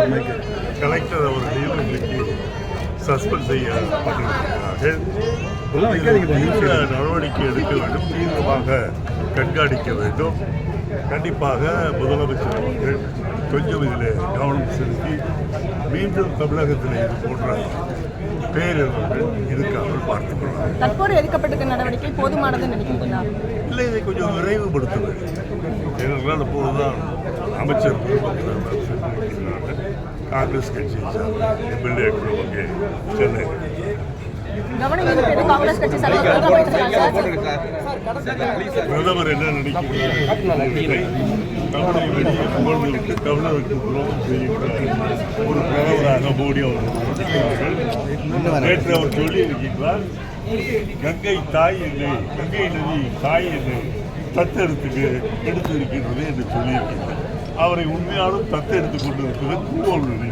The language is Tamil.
கலெக்டர் அவர்களையும் இன்றைக்கு சஸ்பெண்ட் செய்யப்பட்டிருக்கிறார்கள். தீவிர நடவடிக்கை எடுக்க வேண்டும் தீவிரமாக கண்காணிக்க வேண்டும். கண்டிப்பாக முதலமைச்சர் அவர்கள் கொஞ்சம் இதில் கவனம் செலுத்தி மீண்டும் தமிழகத்தில் இது போன்ற பேரிடர்கள் இருக்காமல் பார்த்துக் கொள்ளலாம். தற்போது எடுக்கப்பட்டிருக்க நடவடிக்கை போதுமானதுன்னு நினைக்கிறீங்களா இல்லை இதை கொஞ்சம் விரைவுபடுத்த வேண்டும். ஏனென்றால் இப்பொழுதுதான் அமைச்சர் காங்கிரஸ் கட்சி சார்பில் பேசலாம் சார் பிரதமர் என்ன நினைக்கிறார் தமிழை வெளியே புகழ்ந்துவிட்டு தமிழருக்கு துரோகம் ஒரு பிரதமராக மோடி அவர்கள் இருக்கிறார்கள் நேற்று அவர் சொல்லி இருக்கின்றார் கங்கை தாய் என்னை கங்கை நதி தாய் என்னை தத்தெடுத்துக்கு எடுத்து இருக்கின்றது என்று சொல்லியிருக்கிறார் அவரை உண்மையாலும் தத்தெடுத்துக் கொண்டிருப்பது கூவல் நதி